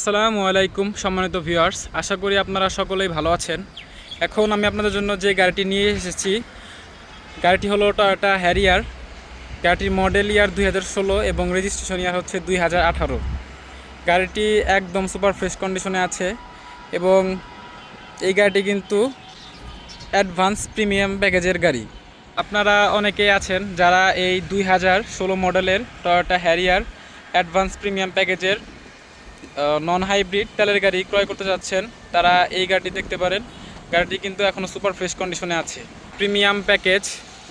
আসসালামু আলাইকুম, সম্মানিত ভিউয়ার্স। আশা করি আপনারা সকলেই ভালো আছেন। এখন আমি আপনাদের জন্য যে গাড়িটি নিয়ে এসেছি, গাড়িটি হলো টয়োটা হ্যারিয়ার গাড়িটির মডেল ইয়ার দুই হাজার ষোলো এবং রেজিস্ট্রেশন ইয়ার হচ্ছে দুই হাজার আঠারো। গাড়িটি একদম সুপার ফ্রেশ কন্ডিশনে আছে এবং এই গাড়িটি কিন্তু অ্যাডভান্স প্রিমিয়াম প্যাকেজের গাড়ি। আপনারা অনেকেই আছেন যারা এই দুই হাজার ষোলো মডেলের টয়োটা হ্যারিয়ার অ্যাডভান্স প্রিমিয়াম প্যাকেজের নন হাইব্রিড তেলের গাড়ি ক্রয় করতে যাচ্ছেন, তারা এই গাড়িটি দেখতে পারেন। গাড়িটি কিন্তু এখনও সুপার ফ্রেশ কন্ডিশনে আছে। প্রিমিয়াম প্যাকেজ,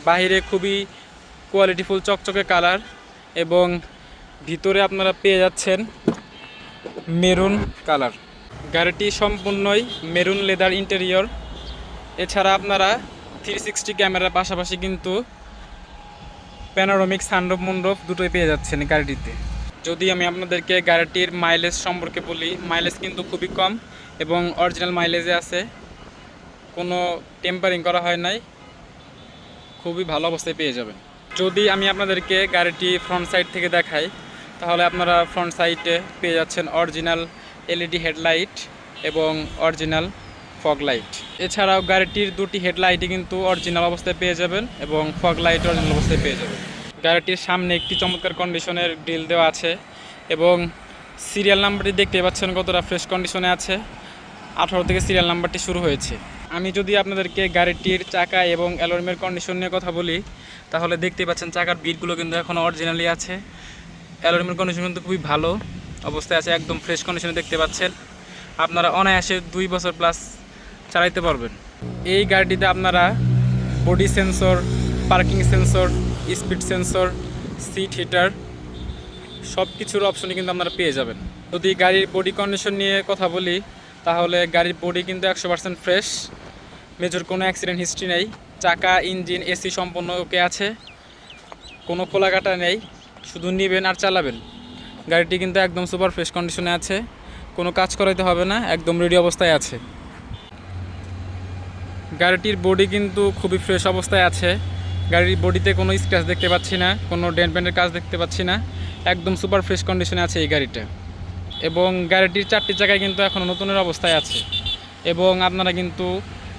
বাহিরে খুবই কোয়ালিটিফুল চকচকে কালার এবং ভিতরে আপনারা পেয়ে যাচ্ছেন মেরুন কালার। গাড়িটি সম্পূর্ণই মেরুন লেদার ইন্টেরিয়র এছাড়া আপনারা থ্রি সিক্সটি ক্যামেরার পাশাপাশি কিন্তু প্যানোরামিক সানরূপ মণ্ডপ দুটোই পেয়ে যাচ্ছেন গাড়িটিতে। যদি আমি আপনাদেরকে গাড়িটির মাইলেজ সম্পর্কে বলি মাইলেজ কিন্তু খুবই কম এবং অরিজিনাল মাইলেজে আছে। কোনো টেম্পারিং করা হয় নাই। খুবই ভালো অবস্থায় পেয়ে যাবেন। যদি আমি আপনাদেরকে গাড়িটি ফ্রন্ট সাইড থেকে দেখাই, তাহলে আপনারা ফ্রন্ট সাইডে পেয়ে যাচ্ছেন অরিজিনাল এলইডি হেডলাইট এবং অরিজিনাল ফগ লাইট এছাড়াও গাড়িটির দুটি হেডলাইটই কিন্তু অরিজিনাল অবস্থায় পেয়ে যাবেন এবং ফগ লাইট অরিজিনাল অবস্থায় পেয়ে যাবেন। গাড়িটির সামনে একটি চমৎকার কন্ডিশনের গ্রিল দেওয়া আছে এবং সিরিয়াল নাম্বারটি দেখতে পাচ্ছেন কতটা ফ্রেশ কন্ডিশনে আছে। আঠারো থেকে সিরিয়াল নাম্বারটি শুরু হয়েছে। আমি যদি আপনাদেরকে গাড়িটির চাকা এবং অ্যালোরিমের কন্ডিশন নিয়ে কথা বলি, তাহলে দেখতে পাচ্ছেন চাকার বিটগুলো কিন্তু এখনও অরিজিনালি আছে। অ্যালোরিমের কন্ডিশন কিন্তু খুবই ভালো অবস্থায় আছে, একদম ফ্রেশ কন্ডিশনে দেখতে পাচ্ছেন। আপনারা অনায়াসে দুই বছর প্লাস চালাইতে পারবেন। এই গাড়িটিতে আপনারা body sensor parking sensor, speed sensor, seat heater সব কিছুর অপশনই কিন্তু আপনারা পেয়ে যাবেন। যদি গাড়ির বডি কন্ডিশন নিয়ে কথা বলি, তাহলে গাড়ির বডি কিন্তু একশো পার্সেন্ট ফ্রেশ মেজর কোনো অ্যাক্সিডেন্ট হিস্ট্রি নেই। চাকা ইঞ্জিন এসি সম্পূর্ণ ওকে আছে, কোনো খোলাকাটা নেই, শুধু নেবেন আর চালাবেন। গাড়িটি কিন্তু একদম সুপার ফ্রেশ কন্ডিশনে আছে, কোনো কাজ করাইতে হবে না, একদম রেডি অবস্থায় আছে। গাড়িটির বডি কিন্তু খুবই ফ্রেশ অবস্থায় আছে। গাড়ির বডিতে কোনো স্ক্র্যাচ দেখতে পাচ্ছি না, কোনো ডেন্ট প্যান্টের কাজ দেখতে পাচ্ছি না। একদম সুপার ফ্রেশ কন্ডিশনে আছে এই গাড়িটা। এবং গাড়িটির চারটি জায়গায় কিন্তু এখনও নতুনের অবস্থায় আছে। এবং আপনারা কিন্তু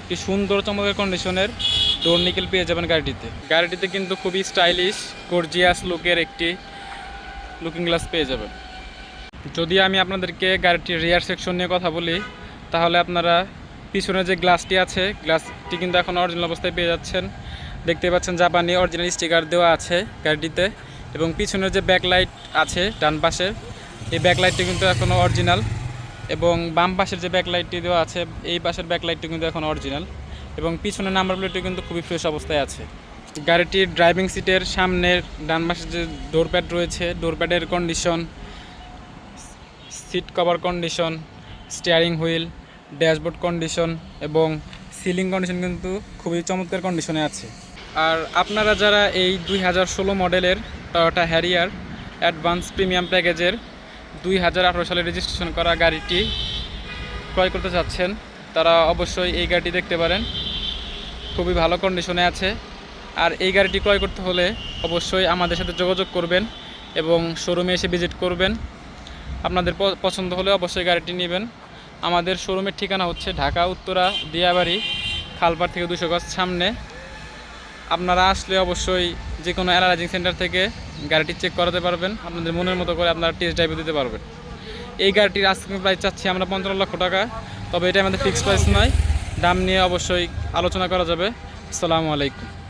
একটি সুন্দর চমকের কন্ডিশনের ডোর নিকেল পেয়ে যাবেন গাড়িটিতে। গাড়িটিতে কিন্তু খুবই স্টাইলিশ গর্জিয়াস লুকের একটি লুকিং গ্লাস পেয়ে যাবেন। যদি আমি আপনাদেরকে গাড়িটির রিয়ার সেকশন নিয়ে কথা বলি, তাহলে আপনারা পিছনে যে গ্লাসটি আছে গ্লাসটি কিন্তু এখন অরিজিনাল অবস্থায় পেয়ে যাচ্ছেন। দেখতে পাচ্ছেন জাপানি অরিজিনাল স্টিকার দেওয়া আছে গাড়িটিতে এবং পিছনের যে ব্যাকলাইট আছে, ডান পাশের এই ব্যাকলাইটটি কিন্তু এখনও অরিজিনাল এবং বাম পাশের যে ব্যাকলাইটটি দেওয়া আছে, এই পাশের ব্যাকলাইটটি কিন্তু এখন অরিজিনাল এবং পিছনের নাম্বার প্লেটটি কিন্তু খুবই ফ্রেশ অবস্থায় আছে। গাড়িটির ড্রাইভিং সিটের সামনের ডান পাশের যে ডোর প্যাড রয়েছে ডোর প্যাডের condition seat cover condition steering wheel dashboard condition এবং সিলিং কন্ডিশন কিন্তু খুবই চমৎকার কন্ডিশনে আছে। আর আপনারা যারা এই দুই হাজার ষোলো মডেলের টয়োটা হ্যারিয়ার অ্যাডভান্স প্রিমিয়াম প্যাকেজের দুই হাজার আঠারো সালে রেজিস্ট্রেশন করা গাড়িটি ক্রয় করতে চাচ্ছেন, তারা অবশ্যই এই গাড়িটি দেখতে পারেন। খুবই ভালো কন্ডিশনে আছে। আর এই গাড়িটি ক্রয় করতে হলে অবশ্যই আমাদের সাথে যোগাযোগ করবেন এবং শোরুমে এসে ভিজিট করবেন। আপনাদের পছন্দ হলে অবশ্যই গাড়িটি নেবেন। আমাদের শোরুমের ঠিকানা হচ্ছে ঢাকা, উত্তরা, দিয়াবাড়ি, খালপাড় থেকে দুশো গজ সামনে। আপনারা আসলে অবশ্যই যে কোনো অ্যানালাইজিং সেন্টার থেকে গাড়িটি চেক করাতে পারবেন। আপনাদের মনের মতো করে আপনারা টেস্ট ড্রাইভে দিতে পারবেন। এই গাড়িটির আজকে প্রাইস চাচ্ছি আমরা পঞ্চান্ন লক্ষ টাকা। তবে এটা আমাদের ফিক্সড প্রাইস নয়। দাম নিয়ে অবশ্যই আলোচনা করা যাবে। আসসালামু আলাইকুম।